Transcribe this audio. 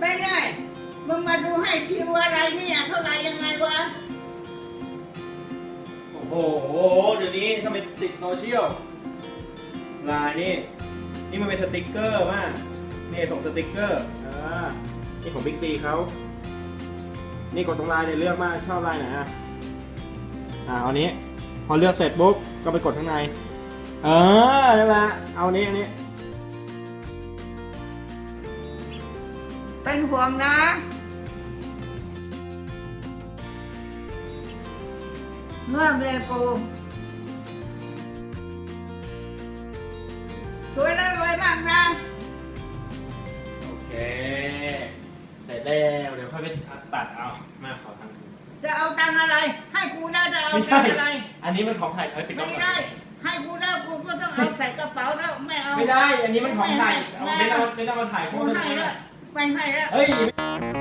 ไปได้มึงมาดูให้คิวอะไรเนี่ยเท่าไหรยังไงวะ โอ้โห เดี๋ยวนี้ทำไมติดโซเชียลไลน์นี่ นี่มันเป็นสติกเกอร์มากนี่ส่งสติกเกอร์อ่านี่ของบิ๊กซีเขานี่กดตรงไลน์เนี่ยเลือกมากชอบไลน์ไหนอะอ่าเอานี้ พอเลือกเสร็จปุ๊บก็ไปกดข้างใน เออนั่นแหละเอานี้อันนี้ เป็นห่วงนะ เมื่อเรียกูสวยแล้วรวยมากนะ โอเค เสร็จแล้ว เดี๋ยวค่อยไปตัดเอา มาขอทางค์จะเอาตังค์อะไร ให้กูแล้วจะเอาไม่ตัใช่ งค์อะไร อันนี้มันของถ่ายเอ้ยปิดกล้ไม่องก่อนได้ ให้กูแล้วกูก็ต้องเอาใส่กระเป๋าแล้วไม่เอา ไม่ได้ อันนี้มันของถ่ายเอาไม่ไม่ให้ได้เอาไม่ได้เอามาถ่ายกูคู่กันให้แล้ว ไม่ให้แล้วเฮ้ย